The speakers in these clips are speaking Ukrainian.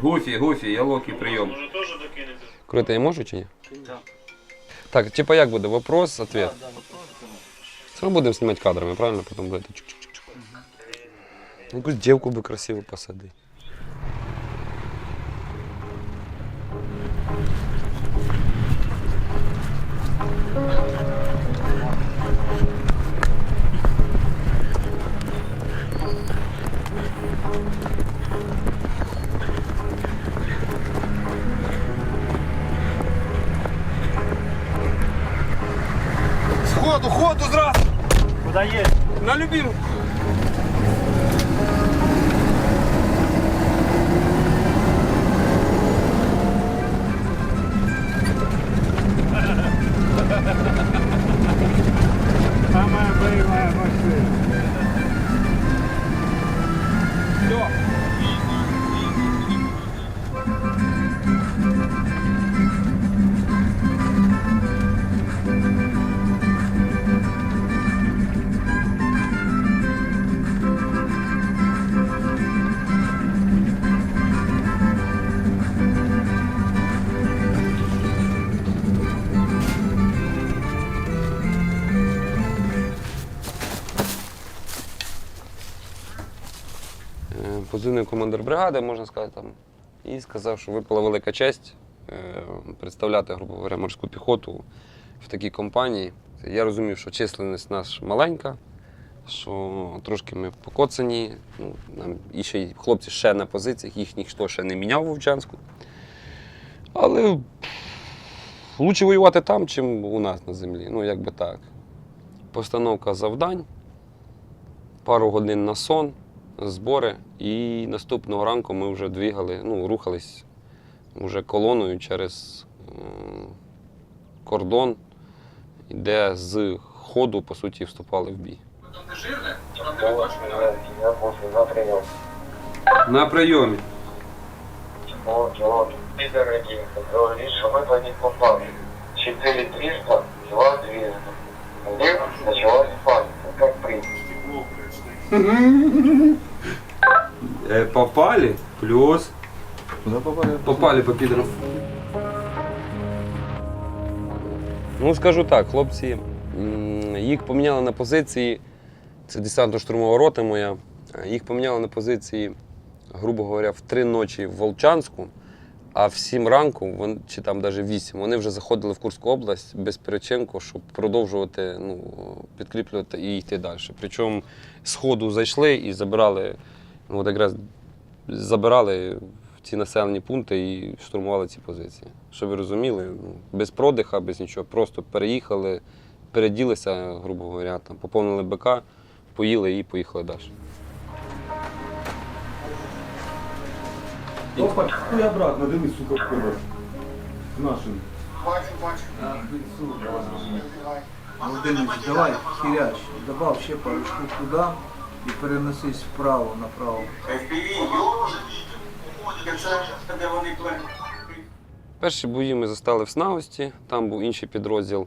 Гуфі, гуфі, ялокі, прийом. Може теж докинете? Крити я можу чи ні? Так. Так, типа як буде? Вопрос, ответ. Все одно будемо знімати кадрами, правильно? Потім будете чук-чук-чук. Якусь дівку би красиво посадити. Е, командир бригади, можна сказати, там, і сказав, що випала велика честь е, представляти, грубо говоря, морську піхоту в такій компанії. Я розумів, що численність наша маленька, що трошки ми покоцані. Ну, нам і ще й хлопці ще на позиціях, їх ніхто ще не міняв в Вовчанську. Але краще воювати там, чим у нас на землі. Ну, як би так. Постановка завдань, пару годин на сон збори. І наступного ранку ми вже двигали, ну, рухались вже колоною через е, кордон, де з ходу, по суті, вступали в бій. На прийомі. Дорогие, говоришь, что мы них попали. 4300, 2200. Где началась паника, как принято. Е, попали, плюс. Куда попали? Попали по підерам. Ну, скажу так, хлопці, м, їх поміняли на позиції. Це десантно-штурмова рота моя. Їх поміняли на позиції, грубо говоря, в три ночі в Волчанську, а в сім ранку, вон- чи там навіть вісім, вони вже заходили в Курську область без перечинку, щоб продовжувати ну, підкріплювати і йти далі. Причому з ходу зайшли і забирали, ну, от якраз забирали ці населені пункти і штурмували ці позиції. Щоб ви розуміли, ну, без продиха, без нічого, просто переїхали, переділися, грубо говоря, там, поповнили БК, поїли і поїхали далі. Опа, и обратно, дивись, сука, в тебе. Нашим. Володимир, давай, хіряч, добав ще пару штук туди і перенесись вправо, направо. Перші бої ми застали в Снагості, там був інший підрозділ,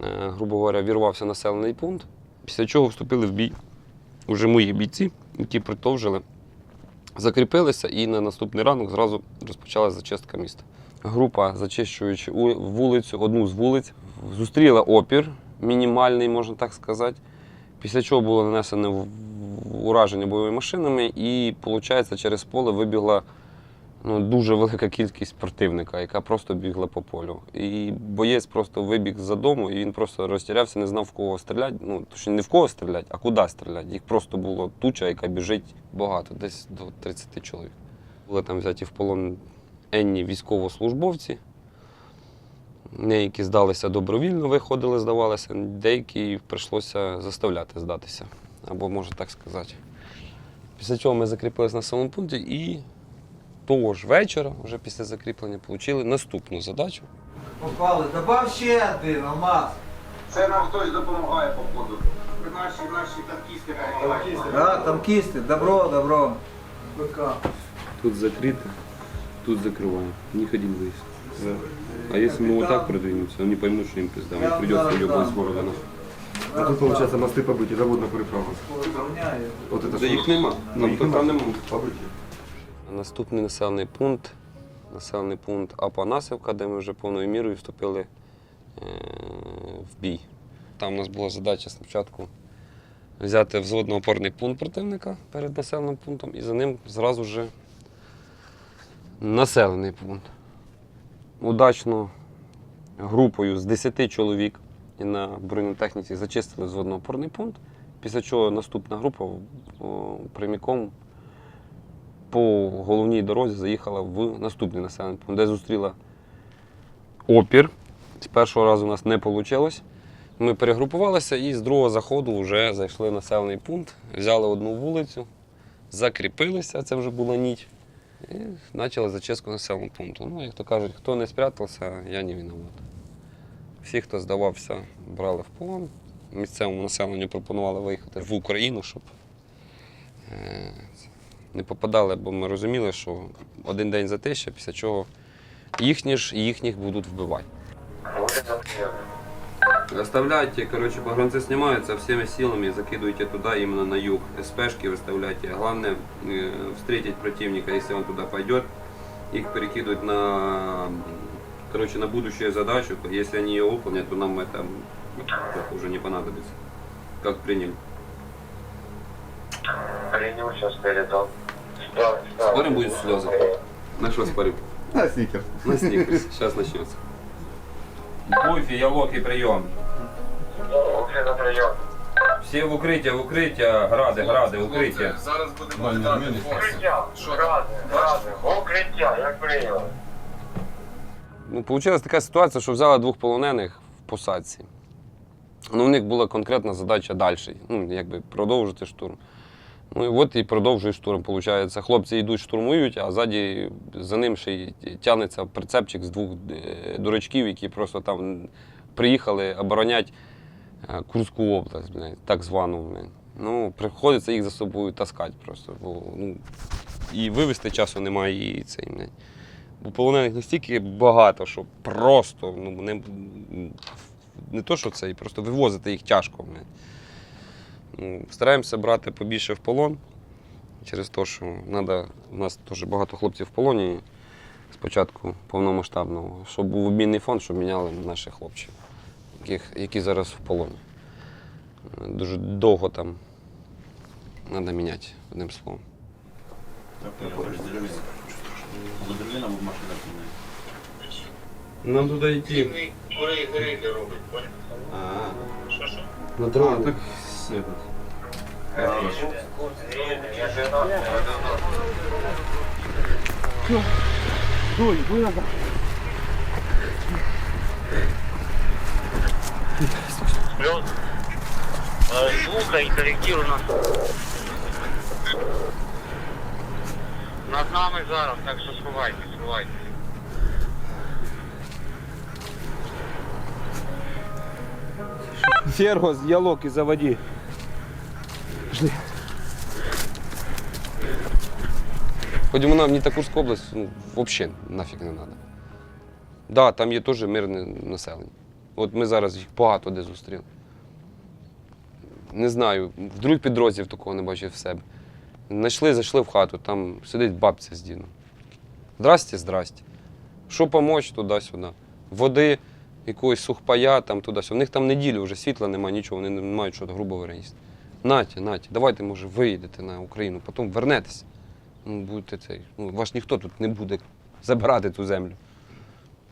е, грубо говоря, вірвався населений пункт. Після чого вступили в бій уже мої бійці, які продовжили, закріпилися і на наступний ранок зразу розпочалася зачистка міста. Група, зачищуючи вулицю, одну з вулиць, зустріла опір, мінімальний, можна так сказати. Після чого було в- ураження бойовими машинами, і, виходить, через поле вибігла ну, дуже велика кількість противника, яка просто бігла по полю. І боєць просто вибіг з-за дому, і він просто розтірявся, не знав в кого стріляти. Ну, точніше, не в кого стріляти, а куди стріляти. Їх просто було туча, яка біжить багато, десь до 30 чоловік. Були там взяті в полон енні військовослужбовці. Деякі здалися добровільно, виходили, здавалися, деякі прийшлося заставляти здатися, або можна так сказати. Після чого ми закріпилися на самому пункті і того ж вечора, вже після закріплення, отримали наступну задачу. Попали, добав ще один, Алмаз. Це нам хтось допомагає по ходу. Наші, наші танкісти Да, танкісти, добро, добро. БК. Тут закрыто, тут закрываем. Не ходим выезд. А если мы вот так продвинемся, они поймут, что им пизда. Им придется уебывать с города. нахуй. А тут, получается, мосты побыть, это водная переправа. Порівняю. Вот это Да їх нема. Ну, Там їх пока нема. нема. Побыть. Наступний населений пункт населений пункт Апанасівка, де ми вже повною мірою вступили е, в бій. Там у нас була задача спочатку взяти взводно-опорний пункт противника перед населеним пунктом і за ним зразу ж населений пункт. Удачно групою з 10 чоловік на бронетехніці зачистили взводно-опорний пункт, після чого наступна група о, прямиком по головній дорозі заїхала в наступний населений пункт, де зустріла опір. З першого разу у нас не вийшло. Ми перегрупувалися і з другого заходу вже зайшли в населений пункт, взяли одну вулицю, закріпилися, це вже була ніч, і почали зачистку населеного пункту. Ну, як то кажуть, хто не спрятався, я не виноват. Всі, хто здавався, брали в полон. Місцевому населенню пропонували виїхати в Україну, щоб е, не попадали, бо ми розуміли, що один день затища, після чого їхні ж їхніх будуть вбивати. Оставляйте, короче, погранцы снимаются всеми силами, закидывайте туда, именно на юг. СПшки выставляйте. Главное э, встретить противника, если он туда пойдет, их перекидывать на, короче, на будущую задачу. Если они ее выполнят, то нам это уже не понадобится. Как приняли. Принял, сейчас передал. Скоро будет слезы. На что спорим? На снікер. На сникерс. Сейчас начнется. Буфи, ялок и прием. Уже на прием. Все в укриття, в укриття, гради, гради, укриття. Укриття, гради, гради, укриття, як прийняли. Ну, Получилась така ситуація, що взяли двох полонених в посадці. Ну, у них була конкретна задача далі, ну, якби продовжити штурм. Ну і от і продовжує штурм. Получається, хлопці йдуть штурмують, а ззаді за ним ще й тягнеться прицепчик з двох е, дурачків, які просто там приїхали оборонять е, Курську область, так звану. Ну, приходиться їх за собою таскати просто. Бо, ну, і вивезти часу немає, і цей. Бо полонених настільки багато, що просто ну, не, не то, що це, просто вивозити їх тяжко. блядь. Ну, стараємося брати побільше в полон через те, що надо, у нас теж багато хлопців в полоні спочатку повномасштабного, щоб був обмінний фонд, щоб міняли наших хлопців, яких, які зараз в полоні. Дуже довго там треба міняти, одним словом. Нам туда идти. Гори, гори, робить, понял? На дорогу. Так Я жена, я жена. Плюс. Э, Слухай, корректируй нас. Над нами зараз, так що сховайте, сховайте. Фергос, ялок и заводи. Хоч вона мені та Курська область ну, взагалі нафіг не треба. Да, там є теж мирне населення. От ми зараз їх багато де зустріли. Не знаю, в других підрозділів такого не бачив в себе. Знайшли, зайшли в хату, там сидить бабця з дідом. Здрасте, здрасте. Що помочь туди-сюди? Води, якогось сухпая, там туди-сюди. У них там неділю вже світла немає, нічого, вони не мають що, грубо їсти. Наті, Наті, давайте, може, виїдете на Україну, потім вернетеся. Ну, будете цей. Ну, ваш ніхто тут не буде забирати ту землю.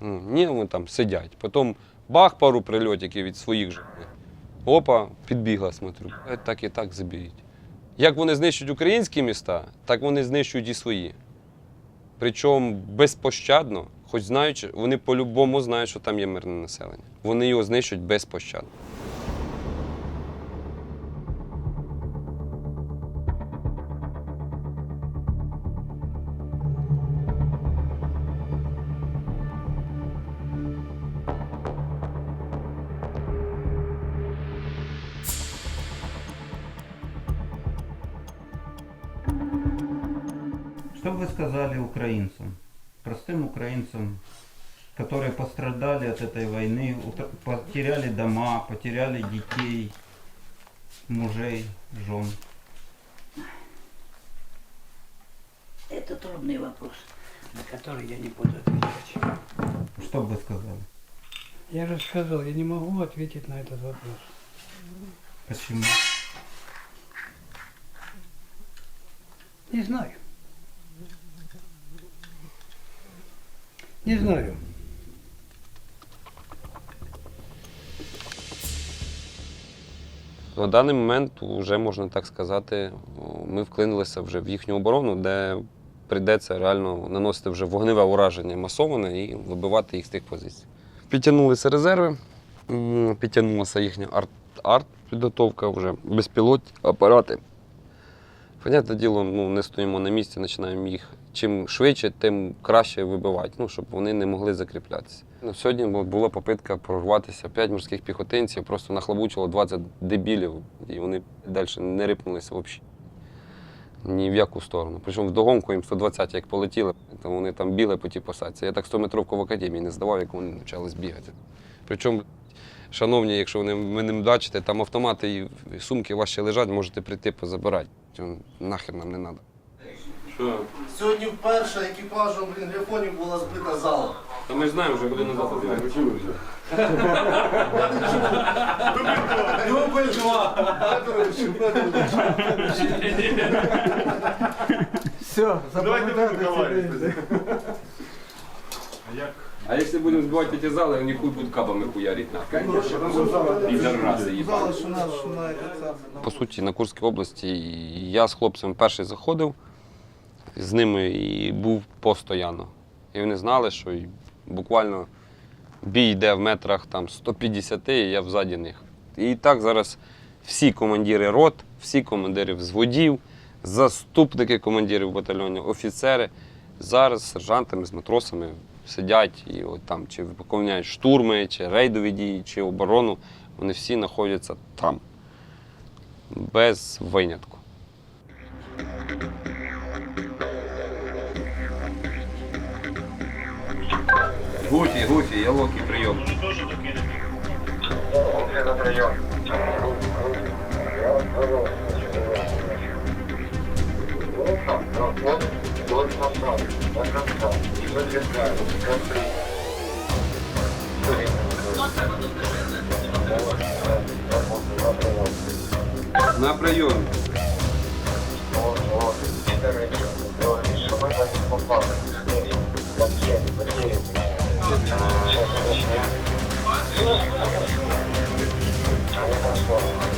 Ну, ні, вони там сидять. Потім бах пару прильотиків від своїх же. Опа, підбігла, смотрю. Е, Так і так заберіть. Як вони знищують українські міста, так вони знищують і свої. Причому безпощадно, хоч знаючи, вони по-любому знають, що там є мирне населення. Вони його знищують безпощадно. Вы сказали украинцам, простым украинцам, которые пострадали от этой войны, потеряли дома, потеряли детей, мужей, жен? Этот трудный вопрос, на который я не буду отвечать. Что бы вы сказали? Я же сказал, я не могу ответить на этот вопрос. Почему? Не знаю. Не знаю. На даний момент, вже можна так сказати, ми вклинилися вже в їхню оборону, де прийдеться реально наносити вже вогневе ураження масоване і вибивати їх з тих позицій. Підтягнулися резерви, підтягнулася їхня арт- арт-підготовка, вже безпілотні апарати. Понятне діло, ну, не стоїмо на місці, починаємо їх чим швидше, тим краще вибивати, ну, щоб вони не могли закріплятися. Ну, Сьогодні була попитка прорватися. П'ять морських піхотинців просто нахлобучило 20 дебілів, і вони далі не рипнулися взагалі. Ні в яку сторону. Причому вдогонку їм 120 як полетіли, то вони там біли по тій посадці. Я так 100 метровку в академії не здавав, як вони почали збігати. Причому, шановні, якщо вони ви не бачите, там автомати і сумки ваші лежать, можете прийти позабирати. Цього Нахер нам не треба. Що? Сьогодні вперше екіпажем блін, грифонів була збита зала. Та ми ж знаємо, вже годину вже. Два. Федорович, Федорович. Все, запам'ятайте цей день. А якщо будемо збивати ті зали, вони хуй будуть кабами хуярити нахер. І зарази їбать. Зала, що наш, що на этот По суті, на Курській області я з хлопцями перший заходив, з ними і був постоянно. І вони знали, що буквально бій йде в метрах там 150, і я взаді них. І так зараз всі командири рот, всі командири взводів, заступники командирів батальйонів, офіцери зараз з сержантами, з матросами сидять і от там чи виконують штурми, чи рейдові дії, чи оборону. Вони всі знаходяться там без винятку. Гуфі, гуфі, ялокі, прийом. Все на должен сам, должен сам, не подвергаю, концы. На проеме. Сейчас начнем.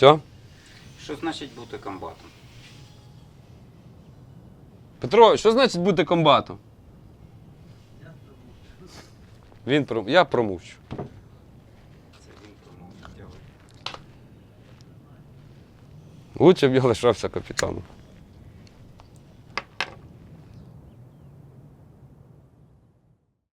Все? Що значить бути комбатом? Петро, що значить бути комбатом? Він про... Я промовчу. Лучше б я лишався капітаном.